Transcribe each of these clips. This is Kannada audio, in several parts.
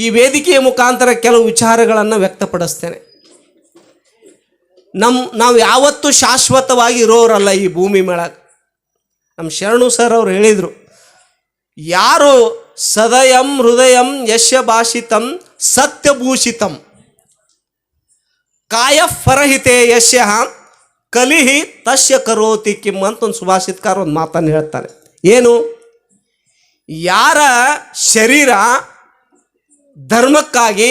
ಈ ವೇದಿಕೆಯ ಮುಖಾಂತರ ಕೆಲವು ವಿಚಾರಗಳನ್ನು ವ್ಯಕ್ತಪಡಿಸ್ತೇನೆ. ನಮ್ಮ ನಾವು ಯಾವತ್ತೂ ಶಾಶ್ವತವಾಗಿ ಇರೋರಲ್ಲ ಈ ಭೂಮಿ ಮೇಳಾಗ ನಮ್ಮ ಶರಣು ಸರ್ ಅವರು ಹೇಳಿದರು, ಯಾರು ಸದಯಂ ಹೃದಯಂ ಯಶ ಭಾಷಿತಂ ಸತ್ಯಭೂಷಿತಂ ಕಾಯ ಫರಹಿತೆ ಯಶ ಕಲಿಹಿ ತಸ್ಯ ಕರೋತಿ ಕಿಮ್ ಅಂತ ಒಂದು ಸುಭಾಷಿತ್ಕಾರ ಒಂದು ಮಾತನ್ನು ಹೇಳ್ತಾರೆ ಏನು? ಯಾರ ಶರೀರ ಧರ್ಮಕ್ಕಾಗಿ,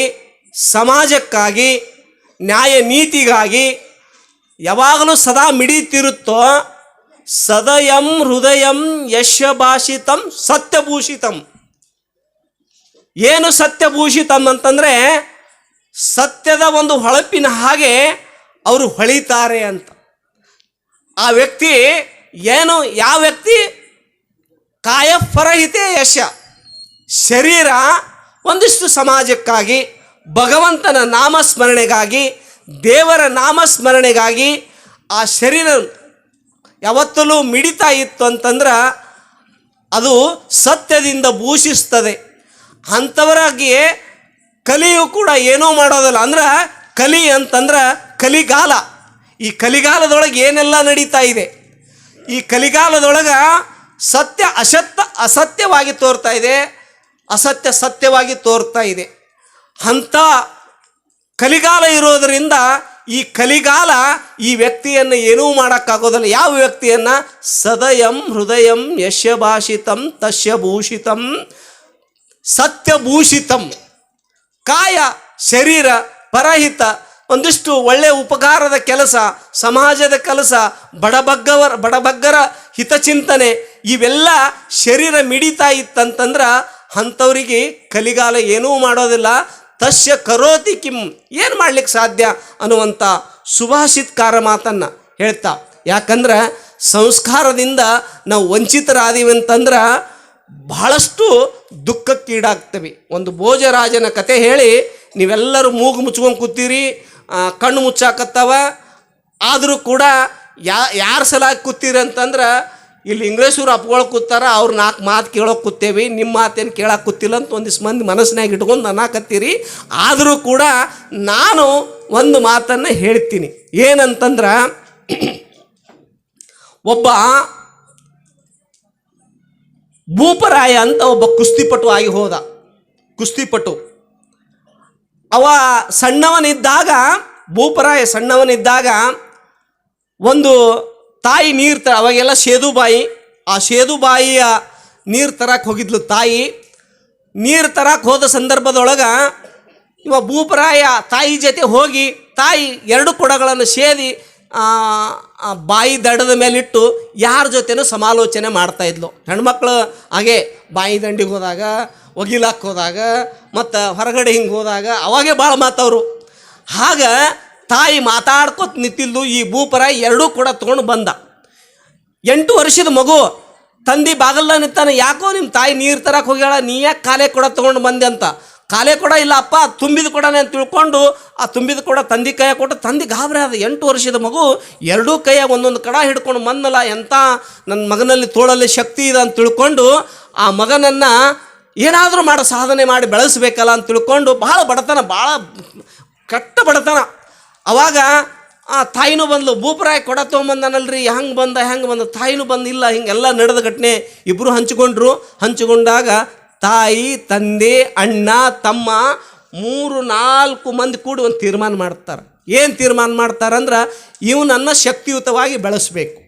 ಸಮಾಜಕ್ಕಾಗಿ, ನ್ಯಾಯ ನೀತಿಗಾಗಿ ಯಾವಾಗಲೂ ಸದಾ ಮಿಡಿತಿರುತ್ತೋ ಸದಯಂ ಹೃದಯಂ ಯಶಭಾಷಿತಂ ಸತ್ಯಭೂಷಿತಂ. ಏನು ಸತ್ಯಭೂಷಿತಂ ಅಂತಂದರೆ ಸತ್ಯದ ಒಂದು ಹೊಳಪಿನ ಹಾಗೆ ಅವರು ಹೊಳಿತಾರೆ ಅಂತ. ಆ ವ್ಯಕ್ತಿ ಏನು, ಯಾವ ವ್ಯಕ್ತಿ? ಕಾಯಫರಹಿತೆ ಯಶ ಶರೀರ ಒಂದಿಷ್ಟು ಸಮಾಜಕ್ಕಾಗಿ ಭಗವಂತನ ನಾಮಸ್ಮರಣೆಗಾಗಿ, ದೇವರ ನಾಮಸ್ಮರಣೆಗಾಗಿ ಆ ಶರೀರ ಯಾವತ್ತಲೂ ಮಿಡಿತಾ ಇತ್ತು ಅಂತಂದ್ರೆ ಅದು ಸತ್ಯದಿಂದ ಭೂಷಿಸ್ತದೆ. ಅಂಥವರಾಗಿ ಕಲಿಯು ಕೂಡ ಏನೂ ಮಾಡೋದಲ್ಲ. ಅಂದ್ರೆ ಕಲಿ ಅಂತಂದ್ರೆ ಕಲಿಗಾಲ. ಈ ಕಲಿಗಾಲದೊಳಗೆ ಏನೆಲ್ಲ ನಡೀತಾ ಇದೆ? ಈ ಕಲಿಗಾಲದೊಳಗೆ ಸತ್ಯ ಅಸತ್ಯ ಅಸತ್ಯವಾಗಿ ತೋರ್ತಾ ಇದೆ. ಅಸತ್ಯ ಸತ್ಯವಾಗಿ ತೋರ್ತಾ ಇದೆ. ಅಂಥ ಕಲಿಗಾಲ ಇರೋದರಿಂದ ಈ ಕಲಿಗಾಲ ಈ ವ್ಯಕ್ತಿಯನ್ನು ಏನೂ ಮಾಡೋಕ್ಕಾಗೋದಿಲ್ಲ. ಯಾವ ವ್ಯಕ್ತಿಯನ್ನು? ಸದಯಂ ಹೃದಯಂ ಯಶಭಾಷಿತಂ ತಸ್ಯ ಭೂಷಿತಂ. ಸತ್ಯಭೂಷಿತಂ. ಕಾಯ, ಶರೀರ, ಪರಹಿತ, ಒಂದಿಷ್ಟು ಒಳ್ಳೆಯ ಉಪಕಾರದ ಕೆಲಸ, ಸಮಾಜದ ಕೆಲಸ, ಬಡಬಗ್ಗವರ, ಬಡಬಗ್ಗರ ಹಿತಚಿಂತನೆ, ಇವೆಲ್ಲ ಶರೀರ ಮಿಡಿತಾ ಇತ್ತಂತಂದ್ರೆ ಅಂಥವ್ರಿಗೆ ಕಲಿಗಾಲ ಏನೂ ಮಾಡೋದಿಲ್ಲ. ತಸ್ಯ ಕರೋತಿ ಕಿಂ, ಏನು ಮಾಡ್ಲಿಕ್ಕೆ ಸಾಧ್ಯ ಅನ್ನುವಂಥ ಸುಭಾಷಿತ್ಕಾರ ಮಾತನ್ನು ಹೇಳ್ತಾ. ಯಾಕಂದ್ರೆ ಸಂಸ್ಕಾರದಿಂದ ನಾವು ವಂಚಿತರಾದೀವಿ ಅಂತಂದ್ರೆ ಬಹಳಷ್ಟು ದುಃಖಕ್ಕೀಡಾಗ್ತವೆ ಒಂದು ಭೋಜರಾಜನ ಕತೆ ಹೇಳಿ, ನೀವೆಲ್ಲರೂ ಮೂಗು ಮುಚ್ಕೊಂಡು ಕೂತೀರಿ ಕಣ್ಣು ಮುಚ್ಚಾಕತ್ತವ, ಆದರೂ ಕೂಡ ಯಾ, ಯಾರ ಸಲಾಗಿ ಕೂತೀರಿ ಅಂತಂದ್ರೆ ಇಲ್ಲಿ ಇಂಗ್ರೇಷರು ಅಪ್ಕೊಳಕ್ಕೆ ಕೂತಾರ, ಅವ್ರು ನಾಲ್ಕು ಮಾತು ಕೇಳೋಕೆ ಕೂತೇವಿ ನಿಮ್ಮ ಮಾತೇನು ಕೇಳಕ್ಕೆ ಕೂತಿಲ್ಲ ಅಂತ ಒಂದಿಷ್ಟು ಮಂದಿ ಮನಸ್ಸಿನಾಗ ಇಟ್ಕೊಂಡು ಅನ್ನಕತ್ತೀರಿ ಆದರೂ ಕೂಡ ನಾನು ಒಂದು ಮಾತನ್ನು ಹೇಳ್ತೀನಿ. ಏನಂತಂದ್ರೆ, ಒಬ್ಬ ಭೂಪರಾಯ ಅಂತ ಒಬ್ಬ ಕುಸ್ತಿಪಟು ಆಗಿ ಹೋದ. ಕುಸ್ತಿಪಟು. ಅವ ಸಣ್ಣವನಿದ್ದಾಗ, ಭೂಪರಾಯ ಸಣ್ಣವನಿದ್ದಾಗ ಒಂದು ತಾಯಿ ನೀರು ತ ಅವಾಗೆಲ್ಲ ಸೇದುಬಾಯಿ ಆ ಸೇದುಬಾಯಿಯ ನೀರು ತರಕ್ಕೆ ಹೋಗಿದ್ಲು ತಾಯಿ. ನೀರು ತರಕ್ಕೆ ಹೋದ ಸಂದರ್ಭದೊಳಗೆ ಇವ ಭೂಪರಾಯ ತಾಯಿ ಜೊತೆ ಹೋಗಿ ತಾಯಿ ಎರಡು ಕೊಡಗಳನ್ನು ಸೇದಿ ಬಾಯಿ ದಡದ ಮೇಲಿಟ್ಟು ಯಾರ ಜೊತೆನೂ ಸಮಾಲೋಚನೆ ಮಾಡ್ತಾ ಇದ್ಲು. ಹೆಣ್ಮಕ್ಳು ಹಾಗೆ ಬಾಯಿ ದಂಡಿಗೆ ಹೋದಾಗ, ಒಗಿಲಾಕ್ ಹೋದಾಗ, ಮತ್ತು ಹೊರಗಡೆ ಹಿಂಗೆ ಹೋದಾಗ ಅವಾಗೆ ಭಾಳ ಮಾತವರು ಆಗ ತಾಯಿ ಮಾತಾಡ್ಕೊತ ನಿಂತಿದ್ದು ಈ ಭೂಪರ ಎರಡೂ ಕೂಡ ತೊಗೊಂಡು ಬಂದ. ಎಂಟು ವರ್ಷದ ಮಗು, ತಂದಿ ಬಾಗಲ್ಲ ನಿಂತಾನೆ, ಯಾಕೋ ನಿಮ್ಮ ತಾಯಿ ನೀರು ತರಕ್ಕೆ ಹೋಗ್ಯಾಳ, ನೀ ಯಾಕೆ ಕಾಲೇ ಕೂಡ ತೊಗೊಂಡು ಬಂದೆ ಅಂತ. ಕಾಲೇ ಕೂಡ ಇಲ್ಲ, ಅಪ್ಪ, ತುಂಬಿದ ಕೊಡನೆ ಅಂತ ತಿಳ್ಕೊಂಡು, ಆ ತುಂಬಿದ ಕೂಡ ತಂದಿ ಕೈಯ ಕೊಟ್ಟು, ತಂದಿ ಗಾಬರಿ ಆದ ಎಂಟು ವರ್ಷದ ಮಗು, ಎರಡೂ ಕೈಯ ಒಂದೊಂದು ಕಡ ಹಿಡ್ಕೊಂಡು ಬಂದಲ್ಲ ಎಂಥ ನನ್ನ ಮಗನಲ್ಲಿ ತೋಳಲ್ಲಿ ಶಕ್ತಿ ಇದೆ ಅಂತ ತಿಳ್ಕೊಂಡು, ಆ ಮಗನನ್ನು ಏನಾದರೂ ಮಾಡೋ, ಸಾಧನೆ ಮಾಡಿ ಬೆಳೆಸಬೇಕಲ್ಲ ಅಂತ ತಿಳ್ಕೊಂಡು ಭಾಳ ಬಡತನ ಭಾಳ ಕೆಟ್ಟ ಬಡತನ. ಅವಾಗ, ಆ ತಾಯಿನೂ ಬಂದ್ಲು, ಭೂಪರಾಯ ಕೊಡ ತೊಗೊಂಬಂದನಲ್ರಿ, ಹೆಂಗೆ ಬಂದ ಹೆಂಗೆ ಬಂದ, ತಾಯಿನೂ ಬಂದಿಲ್ಲ, ಹಿಂಗೆಲ್ಲ ನಡೆದ ಘಟನೆ ಇಬ್ಬರು ಹಂಚಿಕೊಂಡ್ರು. ಹಂಚಿಕೊಂಡಾಗ ತಾಯಿ, ತಂದೆ, ಅಣ್ಣ, ತಮ್ಮ ಮೂರು, ನಾಲ್ಕು ಮಂದಿ ಕೂಡಿ ಒಂದು ತೀರ್ಮಾನ ಮಾಡ್ತಾರೆ. ಏನು ತೀರ್ಮಾನ ಮಾಡ್ತಾರಂದ್ರೆ, ಇವನನ್ನು ಶಕ್ತಿಯುತವಾಗಿ ಬೆಳೆಸಬೇಕು.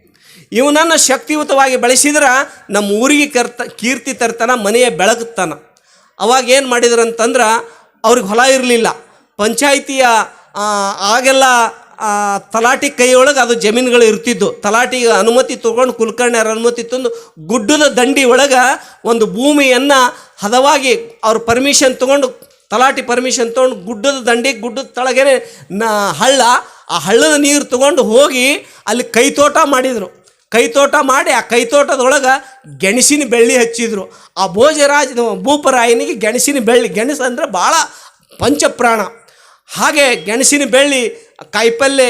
ಇವನನ್ನು ಶಕ್ತಿಯುತವಾಗಿ ಬೆಳೆಸಿದ್ರೆ ನಮ್ಮ ಊರಿಗೆ ಕರ್ತ, ಕೀರ್ತಿ ತರ್ತಾನ, ಮನೆಯ ಬೆಳಗುತ್ತಾನ ಅವಾಗ ಏನು ಮಾಡಿದ್ರಂತಂದ್ರೆ, ಅವ್ರಿಗೆ ಹೊಲ ಇರಲಿಲ್ಲ. ಪಂಚಾಯಿತಿಯ ಆಗೆಲ್ಲ ತಲಾಟಿ ಕೈಯೊಳಗೆ ಅದು ಜಮೀನುಗಳು ಇರ್ತಿದ್ದು ತಲಾಟಿಗೆ ಅನುಮತಿ ತೊಗೊಂಡು ಕುಲಕರ್ಣಿಯರ ಅನುಮತಿ ತಂದು ಗುಡ್ಡದ ದಂಡಿ ಒಳಗೆ ಒಂದು ಭೂಮಿಯನ್ನು ಹದವಾಗಿ ಅವ್ರ ಪರ್ಮಿಷನ್ ತೊಗೊಂಡು, ತಲಾಟಿ ಪರ್ಮಿಷನ್ ತೊಗೊಂಡು ಗುಡ್ಡದ ದಂಡಿ, ಗುಡ್ಡದ ತಳಗೇನೆ ನ, ಹಳ್ಳ, ಆ ಹಳ್ಳದ ನೀರು ತೊಗೊಂಡು ಹೋಗಿ ಅಲ್ಲಿ ಕೈತೋಟ ಮಾಡಿದರು. ಕೈತೋಟ ಮಾಡಿ ಆ ಕೈತೋಟದೊಳಗೆ ಗೆಣಸಿನ ಬೆಳ್ಳಿ ಹಚ್ಚಿದ್ರು. ಆ ಭೋಜರಾಜ, ಭೂಪರಾಯನಿಗೆ ಗೆಣಸಿನ ಬೆಳ್ಳಿ ಗೆಣಸು ಅಂದರೆ ಭಾಳ ಪಂಚಪ್ರಾಣ. ಹಾಗೆ ಗೆಣಸಿನ ಬೆಳ್ಳಿ ಕಾಯಿಪಲ್ಯ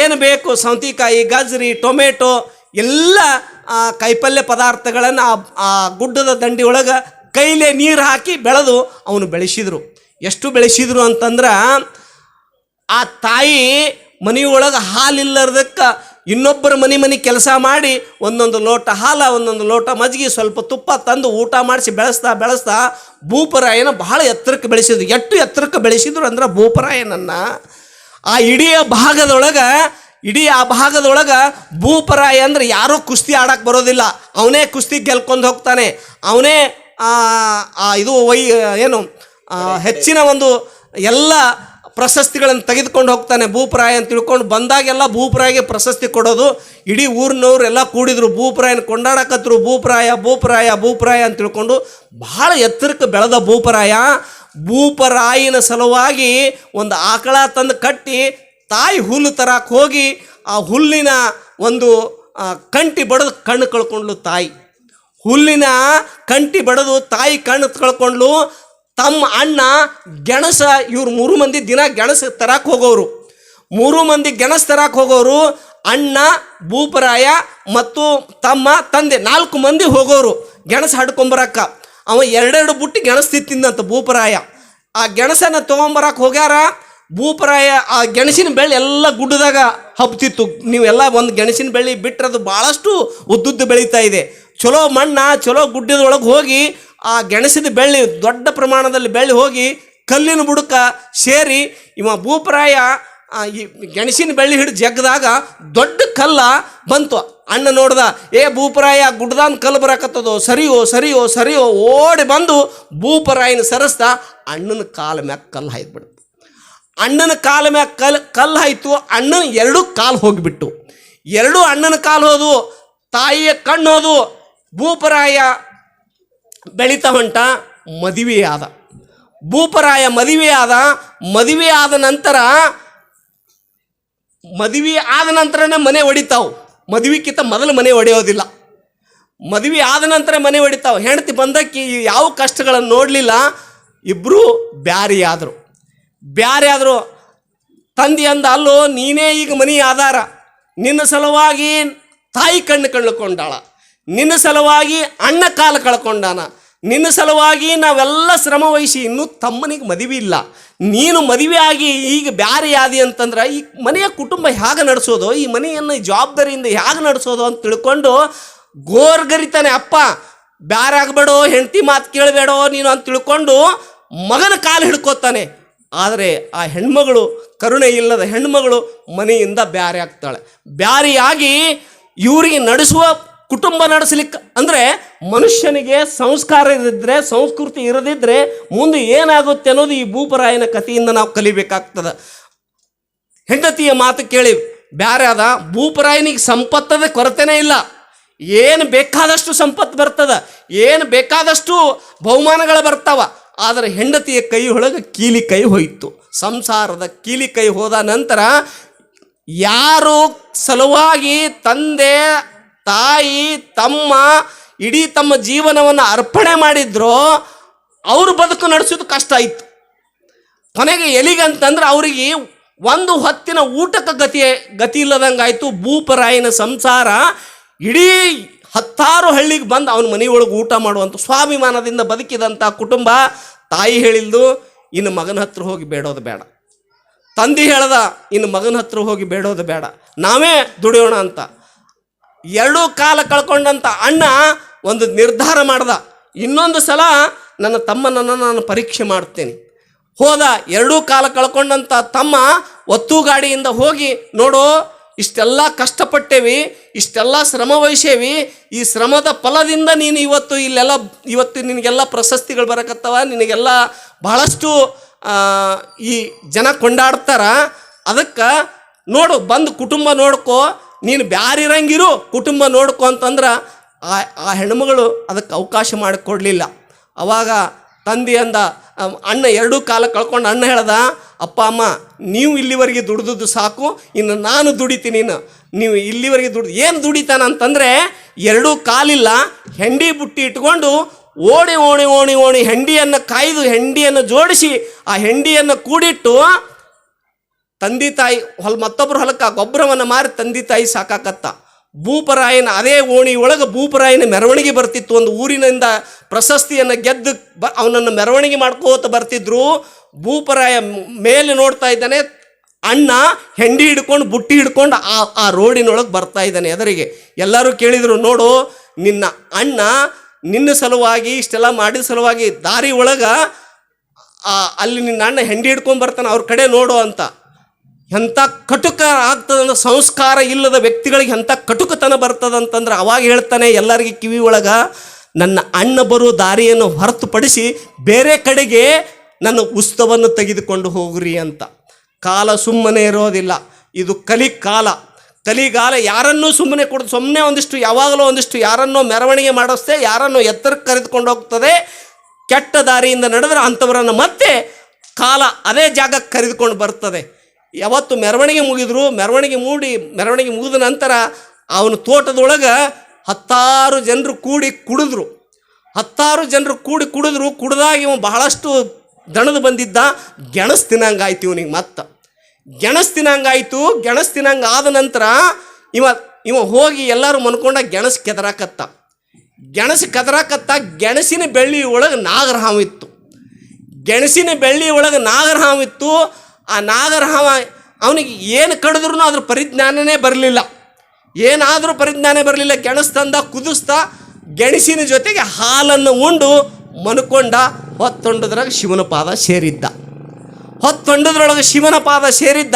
ಏನು ಬೇಕು ಸೌತಿಕಾಯಿ, ಗಜ್ರಿ, ಟೊಮೆಟೊ, ಎಲ್ಲ ಕಾಯಿಪಲ್ಯ ಪದಾರ್ಥಗಳನ್ನು ಆ ಆ ಗುಡ್ಡದ ದಂಡಿ ಒಳಗೆ ಕೈಲೇ ನೀರು ಹಾಕಿ ಬೆಳೆದು ಅವನು ಬೆಳೆಸಿದರು. ಎಷ್ಟು ಬೆಳೆಸಿದ್ರು ಅಂತಂದ್ರೆ ಆ ತಾಯಿ ಮನೆಯೊಳಗೆ ಹಾಲಿಲ್ಲದಕ್ಕೆ ಇನ್ನೊಬ್ಬರ ಮನೆ ಮನೆ ಕೆಲಸ ಮಾಡಿ ಒಂದೊಂದು ಲೋಟ ಹಾಲ ಒಂದೊಂದು ಲೋಟ ಮಜ್ಜಿಗೆ ಸ್ವಲ್ಪ ತುಪ್ಪ ತಂದು ಊಟ ಮಾಡಿಸಿ ಬೆಳೆಸ್ತಾ ಬೆಳೆಸ್ತಾ ಭೂಪರಾಯನ ಬಹಳ ಎತ್ತರಕ್ಕೆ ಬೆಳೆಸಿದ್ರು. ಎಷ್ಟು ಎತ್ತರಕ್ಕೆ ಬೆಳೆಸಿದ್ರು ಅಂದ್ರೆ ಭೂಪರಾಯನನ್ನ. ಆ ಇಡೀ ಭಾಗದೊಳಗೆ ಇಡೀ ಆ ಭಾಗದೊಳಗೆ ಭೂಪರಾಯ ಅಂದ್ರೆ ಯಾರೂ ಕುಸ್ತಿ ಆಡಕ್ಕೆ ಬರೋದಿಲ್ಲ. ಅವನೇ ಕುಸ್ತಿ ಗೆಲ್ಕೊಂಡು ಹೋಗ್ತಾನೆ. ಅವನೇ ಆ, ಇದು ವೈ ಏನು ಹೆಚ್ಚಿನ ಒಂದು ಎಲ್ಲ ಪ್ರಶಸ್ತಿಗಳನ್ನು ತೆಗೆದುಕೊಂಡು ಹೋಗ್ತಾನೆ ಭೂಪ್ರಾಯ ಅಂತ ತಿಳ್ಕೊಂಡು ಬಂದಾಗೆಲ್ಲ ಭೂಪರಾಯಿಗೆ ಪ್ರಶಸ್ತಿ ಕೊಡೋದು. ಇಡೀ ಊರಿನವರೆಲ್ಲ ಕೂಡಿದ್ರು, ಭೂಪ್ರಾಯನ ಕೊಂಡಾಡಕತ್ರು, ಭೂಪ್ರಾಯ ಭೂಪ್ರಾಯ ಭೂಪ್ರಾಯ ಅಂತ ತಿಳ್ಕೊಂಡು ಬಹಳ ಎತ್ತರಕ್ಕೆ ಬೆಳೆದ ಭೂಪರಾಯ. ಭೂಪರಾಯಿನ ಸಲುವಾಗಿ ಒಂದು ಆಕಳ ತಂದು ಕಟ್ಟಿ ತಾಯಿ ಹುಲ್ಲು ತರಕ್ಕೆ ಹೋಗಿ ಆ ಹುಲ್ಲಿನ ಒಂದು ಕಂಟಿ ಬಡದು ಕಣ್ಣು ಕಳ್ಕೊಂಡ್ಲು ತಾಯಿ. ಹುಲ್ಲಿನ ಕಂಟಿ ಬಡದು ತಾಯಿ ಕಣ್ಣು ಕಳ್ಕೊಂಡ್ಲು ತಮ್ಮ ಅಣ್ಣ ಗೆಣಸ, ಇವ್ರು ಮೂರು ಮಂದಿ ದಿನ ಗೆಣಸ ತರಕ್ಕೆ ಹೋಗೋರು. ಮೂರು ಮಂದಿ ಗೆಣಸ ತರಕ್ಕೆ ಹೋಗೋರು, ಅಣ್ಣ, ಭೂಪರಾಯ ಮತ್ತು ತಮ್ಮ ತಂದೆ, ನಾಲ್ಕು ಮಂದಿ ಹೋಗೋರು ಗೆಣಸ ಹಡ್ಕೊಂಬರಕ್ಕ. ಅವ ಎರಡೆರಡು ಬುಟ್ಟಿ ಗೆಣಸ್ ತಿತ್ತಿಂದಂತ ಭೂಪರಾಯ. ಆ ಗೆಣಸನ್ನು ತೊಗೊಂಬರಕ್ಕೆ ಹೋಗ್ಯಾರ, ಭೂಪರಾಯ ಆ ಗೆಣಸಿನ ಬೆಳ್ಳಿ ಎಲ್ಲ ಗುಡ್ಡದಾಗ ಹಬ್ತಿತ್ತು. ನೀವೆಲ್ಲ ಒಂದು ಗೆಣಸಿನ ಬೆಳ್ಳಿ ಬಿಟ್ಟರೆ ಅದು ಭಾಳಷ್ಟು ಉದ್ದುದ್ದು ಬೆಳೀತಾ ಇದೆ. ಚಲೋ ಮಣ್ಣ, ಚಲೋ ಗುಡ್ಡದೊಳಗೆ ಹೋಗಿ ಆ ಗೆಣಸಿದ ಬೆಳ್ಳಿ, ದೊಡ್ಡ ಪ್ರಮಾಣದಲ್ಲಿ ಬೆಳ್ಳಿ ಹೋಗಿ ಕಲ್ಲಿನ ಬುಡಕ ಸೇರಿ ಇವ ಭೂಪ್ರಾಯ ಈ ಗೆಣಸಿನ ಬೆಳ್ಳಿ ಹಿಡಿದು ಜಗ್ಗದಾಗ ದೊಡ್ಡ ಕಲ್ಲ ಬಂತು. ಅಣ್ಣ ನೋಡ್ದ, ಏ ಭೂಪರಾಯ ಗುಡ್ದಾನ್ ಕಲ್ಲು ಬರಕತ್ತದೋ? ಸರಿಯೋ ಸರಿಯೋ ಸರಿಯೋ? ಓಡಿ ಬಂದು ಭೂಪರಾಯನ ಸರಸ್ತಾ ಅಣ್ಣನ ಕಾಲ ಮ್ಯಾಗ ಕಲ್ಲು ಹಾಯ್ದ್ಬಿಡ್ತು. ಅಣ್ಣನ ಕಾಲ ಮ್ಯಾಗ ಕಲ್, ಕಲ್ಲು ಹಾಯ್ತು, ಅಣ್ಣನ ಎರಡು ಕಾಲು ಹೋಗಿಬಿಟ್ಟು. ಎರಡು ಅಣ್ಣನ ಕಾಲು ಹೋದು, ತಾಯಿಯ ಕಣ್ಣು ಹೋದು ಭೂಪರಾಯ ಬೆಳೀತಾ ಹೊಂಟ ಮದುವೆಯಾದ. ಭೂಪರಾಯ ಮದುವೆಯಾದ ಆದ ಮದುವೆ ಆದ ನಂತರ, ಮದುವೆ ಆದ ನಂತರನೇ ಮನೆ ಹೊಡಿತಾವು ಮದುವೆಕ್ಕಿಂತ ಮೊದಲು ಮನೆ ಹೊಡೆಯೋದಿಲ್ಲ ಮದುವೆ ಆದ ನಂತರ ಮನೆ ಹೊಡಿತಾವೆ ಹೆಂಡತಿ ಬಂದಕ್ಕೆ ಯಾವ ಕಷ್ಟಗಳನ್ನು ನೋಡಲಿಲ್ಲ. ಇಬ್ಬರೂ ಬ್ಯಾರಿ ಆದರು ಬ್ಯಾರಿ ಆದರು ತಂದೆ ಅಂದ, ಅಲ್ಲೋ, ನೀನೇ ಈಗ ಮನೆ ಆಧಾರ ನಿನ್ನ ಸಲುವಾಗಿ ತಾಯಿ ಕಣ್ಣು ಕಳ್ಕೊಂಡಾಳ ನಿನ್ನ ಸಲುವಾಗಿ ಅಣ್ಣ ಕಾಲ ಕಳ್ಕೊಂಡಾನ. ನಿನ್ನ ಸಲುವಾಗಿ ನಾವೆಲ್ಲ ಶ್ರಮ ವಹಿಸಿ ಇನ್ನೂ ತಮ್ಮನಿಗೆ ಮದುವೆ ಇಲ್ಲ. ನೀನು ಮದುವೆ ಆಗಿ ಈಗ ಬ್ಯಾರೆ ಯಾದಿ ಅಂತಂದ್ರೆ ಈ ಮನೆಯ ಕುಟುಂಬ ಹೇಗೆ ನಡೆಸೋದು, ಈ ಮನೆಯನ್ನು ಜವಾಬ್ದಾರಿಯಿಂದ ಹೇಗೆ ನಡೆಸೋದು ಅಂತ ತಿಳ್ಕೊಂಡು ಗೋರ್ಗರಿತಾನೆ, ಅಪ್ಪ, ಬ್ಯಾರೆ ಆಗಬೇಡೋ, ಹೆಂಡತಿ ಮಾತು ಕೇಳಬೇಡೋ ನೀನು ಅಂತ ತಿಳ್ಕೊಂಡು ಮಗನ ಕಾಲು ಹಿಡ್ಕೋತಾನೆ. ಆದರೆ ಆ ಹೆಣ್ಮಗಳು, ಕರುಣೆ ಇಲ್ಲದ ಹೆಣ್ಮಗಳು ಮನೆಯಿಂದ ಬ್ಯಾರೆ ಆಗ್ತಾಳೆ. ಬ್ಯಾರಿಯಾಗಿ ಇವರಿಗೆ ನಡೆಸುವ ಕುಟುಂಬ ನಡೆಸಲಿಕ್ಕೆ ಅಂದರೆ ಮನುಷ್ಯನಿಗೆ ಸಂಸ್ಕಾರ ಇರದಿದ್ರೆ, ಸಂಸ್ಕೃತಿ ಇರದಿದ್ದರೆ ಮುಂದೆ ಏನಾಗುತ್ತೆ ಅನ್ನೋದು ಈ ಭೂಪರಾಯನ ಕಥೆಯಿಂದ ನಾವು ಕಲಿಬೇಕಾಗ್ತದೆ. ಹೆಂಡತಿಯ ಮಾತು ಕೇಳಿ, ಬ್ಯಾರೆ ಅದ, ಭೂಪರಾಯನಿಗೆ ಸಂಪತ್ತದ ಕೊರತೆನೇ ಇಲ್ಲ. ಏನು ಬೇಕಾದಷ್ಟು ಸಂಪತ್ತು ಬರ್ತದ, ಏನು ಬೇಕಾದಷ್ಟು ಬಹುಮಾನಗಳು ಬರ್ತಾವ, ಆದರೆ ಹೆಂಡತಿಯ ಕೈ ಒಳಗೆ ಕೀಲಿ ಕೈ ಹೋಯಿತು. ಸಂಸಾರದ ಕೀಲಿ ಕೈ ಹೋದ ನಂತರ ಯಾರು ಸಲುವಾಗಿ ತಂದೆ ತಾಯಿ, ತಮ್ಮ, ಇಡೀ ತಮ್ಮ ಜೀವನವನ್ನು ಅರ್ಪಣೆ ಮಾಡಿದ್ರು ಅವ್ರ ಬದುಕು ನಡೆಸೋದು ಕಷ್ಟ ಆಯಿತು. ಕೊನೆಗೆ ಎಲ್ಲಿಗಂತಂದ್ರೆ ಅವರಿಗೆ ಒಂದು ಹೊತ್ತಿನ ಊಟಕ್ಕೆ ಗತಿ ಗತಿ ಇಲ್ಲದಂಗಾಯಿತು ಭೂಪರಾಯನ ಸಂಸಾರ ಇಡೀ ಹತ್ತಾರು ಹಳ್ಳಿಗೆ ಬಂದು ಅವನ ಮನೆಯೊಳಗೆ ಊಟ ಮಾಡುವಂಥ ಸ್ವಾಭಿಮಾನದಿಂದ ಬದುಕಿದಂಥ ಕುಟುಂಬ ತಾಯಿ ಹೇಳಿಲ್ದು, ಇನ್ನು ಮಗನ ಹತ್ರ ಹೋಗಿ ಬೇಡೋದು ಬೇಡ. ತಂದೆ ಹೇಳ್ದ, ಇನ್ನು ಮಗನ ಹತ್ರ ಹೋಗಿ ಬೇಡೋದು ಬೇಡ. ನಾವೇ ದುಡಿಯೋಣ ಅಂತ. ಎರಡೂ ಕಾಲ ಕಳ್ಕೊಂಡಂಥ ಅಣ್ಣ ಒಂದು ನಿರ್ಧಾರ ಮಾಡ್ದ. ಇನ್ನೊಂದು ಸಲ ನನ್ನ ತಮ್ಮನನ್ನು ನಾನು ಪರೀಕ್ಷೆ ಮಾಡ್ತೇನೆ. ಹೋದ ಎರಡೂ ಕಾಲ ಕಳ್ಕೊಂಡಂಥ ತಮ್ಮ ಒತ್ತು ಗಾಡಿಯಿಂದ ಹೋಗಿ, ನೋಡು, ಇಷ್ಟೆಲ್ಲ ಕಷ್ಟಪಟ್ಟೇವಿ, ಇಷ್ಟೆಲ್ಲ ಶ್ರಮ ವಹಿಸೇವಿ, ಈ ಶ್ರಮದ ಫಲದಿಂದ ನೀನು ಇವತ್ತು ಇಲ್ಲೆಲ್ಲ, ಇವತ್ತು ನಿನಗೆಲ್ಲ ಪ್ರಶಸ್ತಿಗಳು ಬರಕತ್ತವ, ನಿನಗೆಲ್ಲ ಬಹಳಷ್ಟು ಈ ಜನ ಕೊಂಡಾಡ್ತಾರ. ಅದಕ್ಕೆ ನೋಡು, ಬಂದು ಕುಟುಂಬ ನೋಡ್ಕೋ ನೀನು ಬ್ಯಾರಿರಂಗಿರು ಕುಟುಂಬ ನೋಡ್ಕೊ ಅಂತಂದ್ರೆ ಆ ಆ ಹೆಣ್ಮಗಳು ಅದಕ್ಕೆ ಅವಕಾಶ ಮಾಡಿಕೊಡ್ಲಿಲ್ಲ. ಅವಾಗ ತಂದೆ ಅಂದ ಅಣ್ಣ ಎರಡೂ ಕಾಲ ಕಳ್ಕೊಂಡು ಅಣ್ಣ ಹೇಳ್ದ, ಅಪ್ಪ, ಅಮ್ಮ, ನೀವು ಇಲ್ಲಿವರೆಗೆ ದುಡ್ದದ್ದು ಸಾಕು, ಇನ್ನು ನಾನು ದುಡಿತೀನಿ ನೀನು. ನೀವು ಇಲ್ಲಿವರೆಗೆ ದುಡ್ದು, ಏನು ದುಡಿತಾನ ಅಂತಂದರೆ ಎರಡೂ ಕಾಲಿಲ್ಲ, ಹೆಂಡಿ ಬುಟ್ಟಿ ಇಟ್ಕೊಂಡು ಓಣಿ ಓಣಿ ಓಣಿ ಓಣಿ ಹೆಂಡಿಯನ್ನು ಕಾಯ್ದು, ಹೆಂಡಿಯನ್ನು ಜೋಡಿಸಿ ಆ ಹೆಂಡಿಯನ್ನು ಕೂಡಿಟ್ಟು ತಂದೆ ತಾಯಿ ಹೊಲ ಮತ್ತೊಬ್ಬರು ಹೊಲಕ್ಕೆ ಗೊಬ್ಬರವನ್ನು ಮಾರಿ ತಂದೆ ತಾಯಿ ಸಾಕಾಕತ್ತ. ಭೂಪರಾಯನ ಅದೇ ಓಣಿ ಒಳಗೆ ಭೂಪರಾಯನ ಮೆರವಣಿಗೆ ಬರ್ತಿತ್ತು. ಒಂದು ಊರಿನಿಂದ ಪ್ರಶಸ್ತಿಯನ್ನು ಗೆದ್ದು ಬ ಅವನನ್ನು ಮೆರವಣಿಗೆ ಮಾಡ್ಕೋತ ಬರ್ತಿದ್ರು. ಭೂಪರಾಯ ಮೇಲೆ ನೋಡ್ತಾ ಇದ್ದಾನೆ. ಅಣ್ಣ ಹೆಂಡಿ ಹಿಡ್ಕೊಂಡು ಬುಟ್ಟಿ ಹಿಡ್ಕೊಂಡು ಆ ಆ ರೋಡಿನೊಳಗೆ ಬರ್ತಾ ಇದ್ದಾನೆ. ಎದುರಿಗೆ ಎಲ್ಲರೂ ಕೇಳಿದರು, ನೋಡು, ನಿನ್ನ ಅಣ್ಣ ನಿನ್ನ ಸಲುವಾಗಿ ಇಷ್ಟೆಲ್ಲ ಮಾಡಿದ ಸಲುವಾಗಿ ದಾರಿ ಒಳಗೆ ಅಲ್ಲಿ ನಿನ್ನ ಅಣ್ಣ ಹೆಂಡಿ ಹಿಡ್ಕೊಂಡು ಬರ್ತಾನೆ, ಅವ್ರ ಕಡೆ ನೋಡು ಅಂತ. ಎಂಥ ಕಟುಕ ಆಗ್ತದಂದ್ರೆ ಸಂಸ್ಕಾರ ಇಲ್ಲದ ವ್ಯಕ್ತಿಗಳಿಗೆ ಎಂಥ ಕಟುಕತನ ಬರ್ತದಂತಂದ್ರೆ ಅವಾಗ ಹೇಳ್ತಾನೆ ಎಲ್ಲರಿಗೆ ಕಿವಿ ಒಳಗ, ನನ್ನ ಅಣ್ಣ ಬರುವ ದಾರಿಯನ್ನು ಹೊರತುಪಡಿಸಿ ಬೇರೆ ಕಡೆಗೆ ನನ್ನ ಉತ್ಸವವನ್ನು ತೆಗೆದುಕೊಂಡು ಹೋಗ್ರಿ ಅಂತ. ಕಾಲ ಸುಮ್ಮನೆ ಇರೋದಿಲ್ಲ. ಇದು ಕಲಿ ಕಾಲ. ಕಲಿಗಾಲ ಯಾರನ್ನೂ ಸುಮ್ಮನೆ ಕೊಡೋದು ಸುಮ್ಮನೆ ಒಂದಿಷ್ಟು ಯಾವಾಗಲೂ ಒಂದಿಷ್ಟು ಯಾರನ್ನೋ ಮೆರವಣಿಗೆ ಮಾಡಿಸ್ತೆ ಯಾರನ್ನೋ ಎತ್ತರಕ್ಕೆ ಕರೆದುಕೊಂಡು ಹೋಗ್ತದೆ, ಕೆಟ್ಟ ದಾರಿಯಿಂದ ನಡೆದ್ರೆ ಅಂಥವರನ್ನು ಮತ್ತೆ ಕಾಲ ಅದೇ ಜಾಗಕ್ಕೆ ಕರೆದುಕೊಂಡು ಬರ್ತದೆ. ಯಾವತ್ತು ಮೆರವಣಿಗೆ ಮುಗಿದ್ರು, ಮೆರವಣಿಗೆ ಮೂಡಿ, ಮೆರವಣಿಗೆ ಮುಗಿದ ನಂತರ ಅವನ ತೋಟದೊಳಗೆ ಹತ್ತಾರು ಜನರು ಕೂಡಿ ಕುಡಿದ್ರು. ಹತ್ತಾರು ಜನರು ಕೂಡಿ ಕುಡಿದ್ರು, ಕುಡ್ದಾಗ ಇವ ಬಹಳಷ್ಟು ದಣದು ಬಂದಿದ್ದ, ಗೆಣಸ್ ತಿನ್ನಂಗಾಯ್ತು ಇವನಿಗೆ ಮತ್ತೆ. ಗೆಣಸ್ ತಿನ್ನಂಗಾಯ್ತು, ಗೆಣಸ್ ತಿನ್ನಂಗ ಆದ ನಂತರ ಇವ ಇವ ಹೋಗಿ ಎಲ್ಲರೂ ಮನ್ಕೊಂಡ ಗೆಣಸು ಕೆದರಾಕತ್ತ. ಗೆಣಸು ಕೆದರಾಕತ್ತ, ಗೆಣಸಿನ ಬೆಳ್ಳಿ ಒಳಗೆ ನಾಗರಹಾವು ಇತ್ತು. ಗೆಣಸಿನ ಬೆಳ್ಳಿ ಒಳಗೆ ನಾಗರಹಾವು ಇತ್ತು ಆ ನಾಗರಹಾವ ಅವನಿಗೆ ಏನು ಕಡಿದ್ರೂ ಅದ್ರ ಪರಿಜ್ಞಾನನೇ ಬರಲಿಲ್ಲ. ಏನಾದರೂ ಪರಿಜ್ಞಾನ ಬರಲಿಲ್ಲ ಗೆಣಸ್ತಂದ ಕುದಿಸ್ತಾ, ಗೆಣಸಿನ ಜೊತೆಗೆ ಹಾಲನ್ನು ಉಂಡು ಮನ್ಕೊಂಡ ಹೊತ್ತೊಂಡದ್ರಾಗ ಶಿವನ ಪಾದ ಸೇರಿದ್ದ. ಹೊತ್ತೊಂಡದ್ರೊಳಗೆ ಶಿವನ ಪಾದ ಸೇರಿದ್ದ,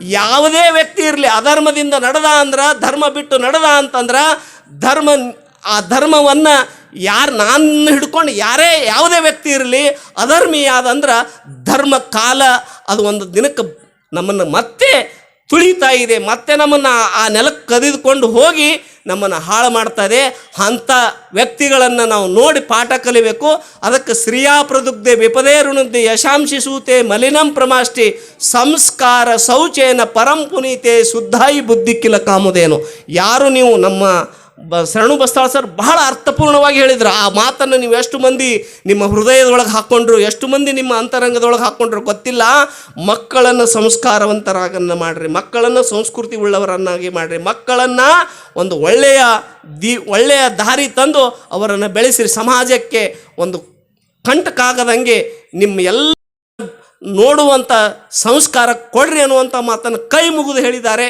ಯಾವುದೇ ವ್ಯಕ್ತಿ ಇರಲಿ, ಅಧರ್ಮದಿಂದ ನಡೆದ ಅಂದ್ರೆ, ಧರ್ಮ ಬಿಟ್ಟು ನಡೆದ ಅಂತಂದ್ರೆ, ಧರ್ಮ, ಆ ಧರ್ಮವನ್ನು ಯಾರು ನಾನು ಹಿಡ್ಕೊಂಡು ಯಾರೇ ಯಾವುದೇ ವ್ಯಕ್ತಿ ಇರಲಿ, ಅಧರ್ಮೀಯಾದಂದ್ರೆ ಧರ್ಮ ಕಾಲ ಅದು ಒಂದು ದಿನಕ್ಕೆ ನಮ್ಮನ್ನು ಮತ್ತೆ ತುಳಿತಾ ಇದೆ, ಮತ್ತೆ ನಮ್ಮನ್ನು ಆ ನೆಲಕ್ಕೆ ಕದಿದುಕೊಂಡು ಹೋಗಿ ನಮ್ಮನ್ನು ಹಾಳು ಮಾಡ್ತದೆ ಅಂಥ ವ್ಯಕ್ತಿಗಳನ್ನು ನಾವು ನೋಡಿ ಪಾಠ ಕಲಿಬೇಕು. ಅದಕ್ಕೆ ಶ್ರೀಯಾ ಪ್ರದುಗ್ಧೆ ವಿಪದೇ ಋಣುದ್ದೆ ಯಶಾಂಶಿ ಸೂತೆ ಮಲಿನಂ ಪ್ರಮಾಷ್ಟಿ ಸಂಸ್ಕಾರ ಶೌಚೇನ ಪರಂ ಪುನೀತೆ ಶುದ್ಧಾಯಿ ಬುದ್ಧಿ ಕಾಮುದೇನು. ಯಾರು ನೀವು ನಮ್ಮ ಶರಣು ಬಸ್ತಾಳ ಸರ್ ಬಹಳ ಅರ್ಥಪೂರ್ಣವಾಗಿ ಹೇಳಿದ್ರು. ಆ ಮಾತನ್ನು ನೀವು ಎಷ್ಟು ಮಂದಿ ನಿಮ್ಮ ಹೃದಯದೊಳಗೆ ಹಾಕ್ಕೊಂಡ್ರು ಎಷ್ಟು ಮಂದಿ ನಿಮ್ಮ ಅಂತರಂಗದೊಳಗೆ ಹಾಕ್ಕೊಂಡ್ರು ಗೊತ್ತಿಲ್ಲ. ಮಕ್ಕಳನ್ನು ಸಂಸ್ಕಾರವಂತರಾಗನ್ನು ಮಾಡಿರಿ, ಮಕ್ಕಳನ್ನು ಸಂಸ್ಕೃತಿ ಉಳ್ಳವರನ್ನಾಗಿ ಮಾಡಿರಿ, ಮಕ್ಕಳನ್ನು ಒಂದು ಒಳ್ಳೆಯ ದಿ, ಒಳ್ಳೆಯ ದಾರಿ ತಂದು ಅವರನ್ನು ಬೆಳೆಸಿರಿ. ಸಮಾಜಕ್ಕೆ ಒಂದು ಕಂಟಕಾಗದಂಗೆ ನಿಮ್ಮ ಎಲ್ಲ ನೋಡುವಂಥ ಸಂಸ್ಕಾರ ಕೊಡ್ರಿ ಅನ್ನುವಂಥ ಮಾತನ್ನು ಕೈ ಮುಗಿದು ಹೇಳಿದ್ದಾರೆ.